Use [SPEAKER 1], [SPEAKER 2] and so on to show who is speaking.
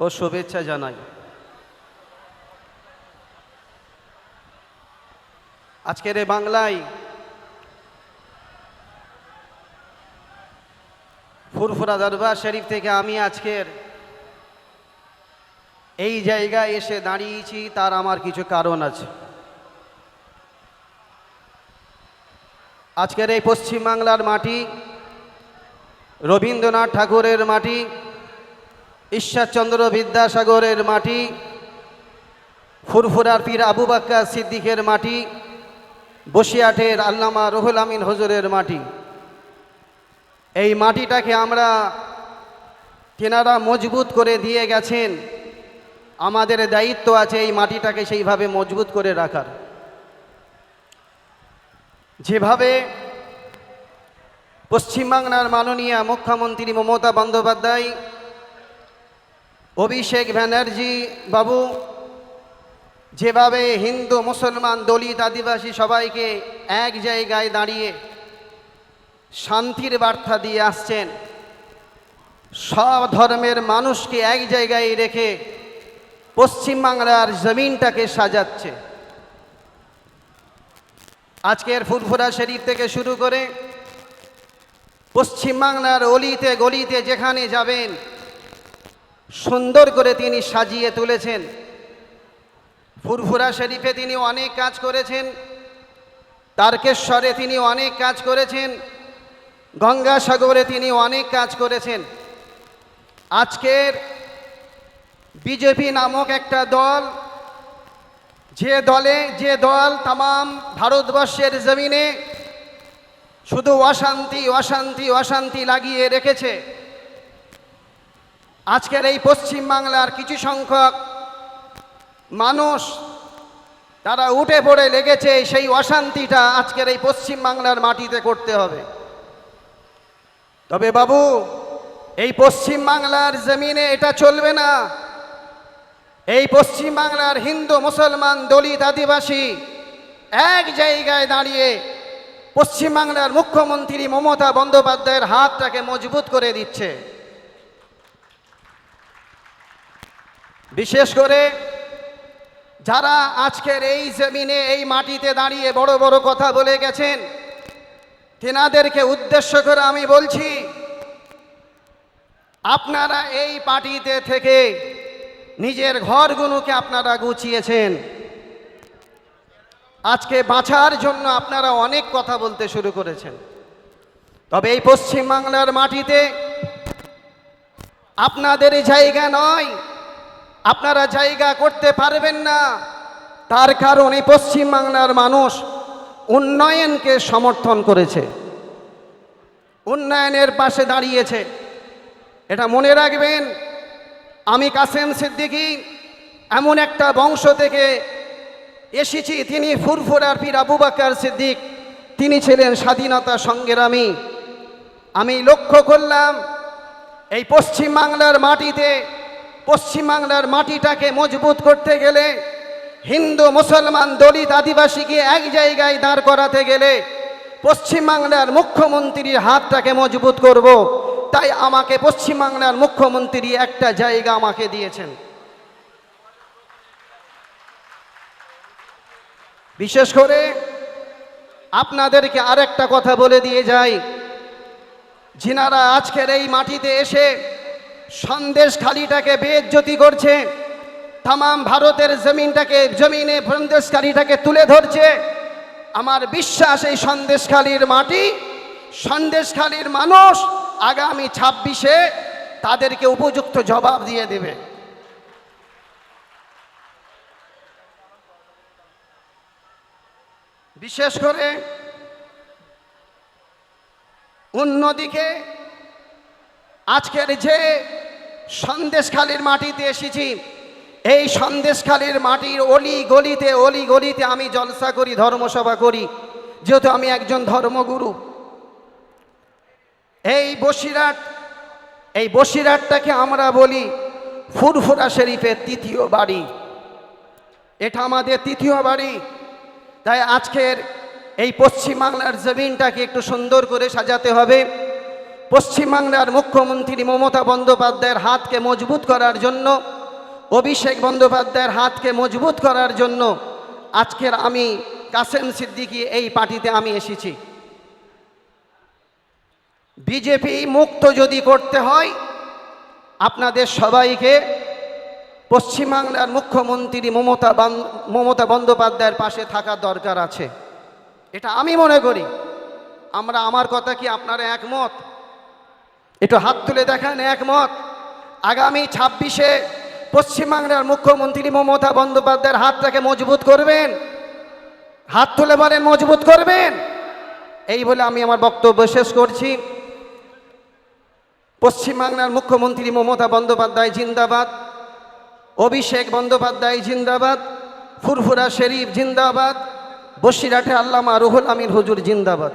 [SPEAKER 1] ও শুভেচ্ছা জানাই। আজকের এই বাংলায় ফুরফুরা দরবার শরীফ থেকে আমি আজকের এই জায়গায় এসে দাঁড়িয়েছি, তার আমার কিছু কারণ আছে। আজকের এই পশ্চিমবাংলার মাটি, রবীন্দ্রনাথ ঠাকুরের মাটি ঈশ্বরচন্দ্র বিদ্যাসাগরের মাটি, ফুরফুরার পীর আবু বাক্কা সিদ্দিকের মাটি, বসিয়াটের আল্লামা রুহুল আমিন হজুরের মাটি। এই মাটিটাকে আমরা তেনারা মজবুত করে দিয়ে গেছেন। আমাদের দায়িত্ব আছে এই মাটিটাকে সেইভাবে মজবুত করে রাখার। যেভাবে পশ্চিমবাংলার মাননীয় মুখ্যমন্ত্রী মমতা বন্দ্যোপাধ্যায় অভিষেক ব্যানার্জি বাবু, যেভাবে হিন্দু মুসলমান দলিত আদিবাসী সবাইকে এক জায়গায় দাঁড়িয়ে শান্তির বার্তা দিয়ে আসছেন, সব ধর্মের মানুষকে এক জায়গায় রেখে পশ্চিমবাংলার জমিনটাকে সাজাচ্ছে। আজকের ফুরফুরা শরীফ থেকে শুরু করে পশ্চিমবাংলার অলিতে গলিতে যেখানে যাবেন সুন্দর করে তিনি সাজিয়ে তুলেছেন। ফুরফুরা শরীফে তিনি অনেক কাজ করেছেন। তারকেশ্বরে তিনি অনেক কাজ করেছেন। গঙ্গাসাগরে তিনি অনেক কাজ করেছেন। আজকের বিজেপি নামক একটা দল, যে দলে, যে দল তাম ভারতবর্ষের জমিনে শুধু অশান্তি অশান্তি অশান্তি লাগিয়ে রেখেছে। আজকের এই পশ্চিম বাংলার কিছু সংখ্যক মানুষ তারা উঠে পড়ে লেগেছে, সেই অশান্তিটা আজকের এই পশ্চিম বাংলার মাটিতে করতে হবে। তবে বাবু, এই পশ্চিম বাংলার জমিনে এটা চলবে না। এই পশ্চিম বাংলার হিন্দু, মুসলমান, দলিত, আদিবাসী এক জায়গায় দাঁড়িয়ে পশ্চিমবাংলার মুখ্যমন্ত্রী মমতা বন্দ্যোপাধ্যায়ের হাতটাকে মজবুত করে দিচ্ছে। বিশেষ করে যারা আজকের এই জমিনে, এই মাটিতে দাঁড়িয়ে বড় বড় কথা বলে গেছেন, তেনাদেরকে উদ্দেশ্য করে আমি বলছি, আপনারা এই পার্টিতে থেকে নিজের ঘরগুলোকে আপনারা গুছিয়েছেন। আজকে বাঁচার জন্য আপনারা অনেক কথা বলতে শুরু করেছেন। তবে এই পশ্চিমবাংলার মাটিতে আপনাদের জায়গা নয় আপনারা জায়গা করতে পারবেন না। তার কারণ পশ্চিমবাংলার মানুষ উন্নয়নকে সমর্থন করেছে। উন্নয়নের পাশে দাঁড়িয়েছে। এটা মনে রাখবেন, আমি কাসেম সিদ্দিকী এমন একটা বংশ থেকে এসেছি, তিনি ফুরফুরার পীর আবু বাক্কার সিদ্দিক, তিনি ছিলেন স্বাধীনতা সংগ্রামী। আমি লক্ষ্য করলাম, এই পশ্চিম বাংলার মাটিতে পশ্চিম বাংলার মাটিটাকে মজবুত করতে গেলে হিন্দু মুসলমান দলিত আদিবাসীকে এক জায়গায় দাঁড় করাতে গেলে পশ্চিমবাংলার মুখ্যমন্ত্রীর হাতটাকে মজবুত করব। তাই আমাকে পশ্চিমবাংলার মুখ্যমন্ত্রী একটা জায়গা আমাকে দিয়েছেন। বিশেষ করে আপনাদেরকে আরেকটা কথা বলে দিয়ে যাই। যিনারা আজকের এই মাটিতে এসে সন্দেশ খালিটাকে বেজ্জতি করছে। তাম ভারতের জমিনটাকে, জমিনে সন্দেশকারীটাকে তুলে ধরছে। আমার বিশ্বাস, এই সন্দেশখালির মাটি, সন্দেশখালির মানুষ আগামী ছাব্বিশে তাদেরকে উপযুক্ত জবাব দিয়ে দেবে। বিশেষ করে অন্যদিকে আজকের যে সন্দেশখালির মাটিতে এসেছি। এই সন্দেশখালির মাটির অলি গলিতে অলি গলিতে আমি জলসা করি, ধর্মসভা করি। যেহেতু আমি একজন ধর্মগুরু। এই বসিরাট এই বসিরাটটাকে আমরা বলি ফুরফুরা শরীফের তৃতীয় বাড়ি। এটা আমাদের তৃতীয় বাড়ি। তাই আজকের এই পশ্চিমবাংলার জমিনটাকে একটু সুন্দর করে সাজাতে হবে। পশ্চিমবাংলার মুখ্যমন্ত্রী মমতা বন্দ্যোপাধ্যায়ের হাতকে মজবুত করার জন্য, অভিষেক বন্দ্যোপাধ্যায়ের হাতকে মজবুত করার জন্য আজকের আমি কাসেম সিদ্দিকী এই পার্টিতে আমি এসেছি। বিজেপি মুক্ত যদি করতে হয়, আপনাদের সবাইকে পশ্চিমবাংলার মুখ্যমন্ত্রী মমতা মমতা বন্দ্যোপাধ্যায়ের পাশে থাকার দরকার আছে। এটা আমি মনে করি। আমরা আমার কথা কি আপনারা একমত? একটু হাত তুলে দেখান, একমত। আগামী ছাব্বিশে পশ্চিমবাংলার মুখ্যমন্ত্রী মমতা বন্দ্যোপাধ্যায়ের হাতটাকে মজবুত করবেন। হাত তুলে বলেন, মজবুত করবেন। এই বলে আমি আমার বক্তব্য শেষ করছি। পশ্চিমবাংলার মুখ্যমন্ত্রী মমতা বন্দ্যোপাধ্যায় জিন্দাবাদ। অভিষেক বন্দ্যোপাধ্যায় জিন্দাবাদ। ফুরফুরা শরীফ জিন্দাবাদ। বসিরহাটে আল্লামা রুহুল আমির হুজুর জিন্দাবাদ।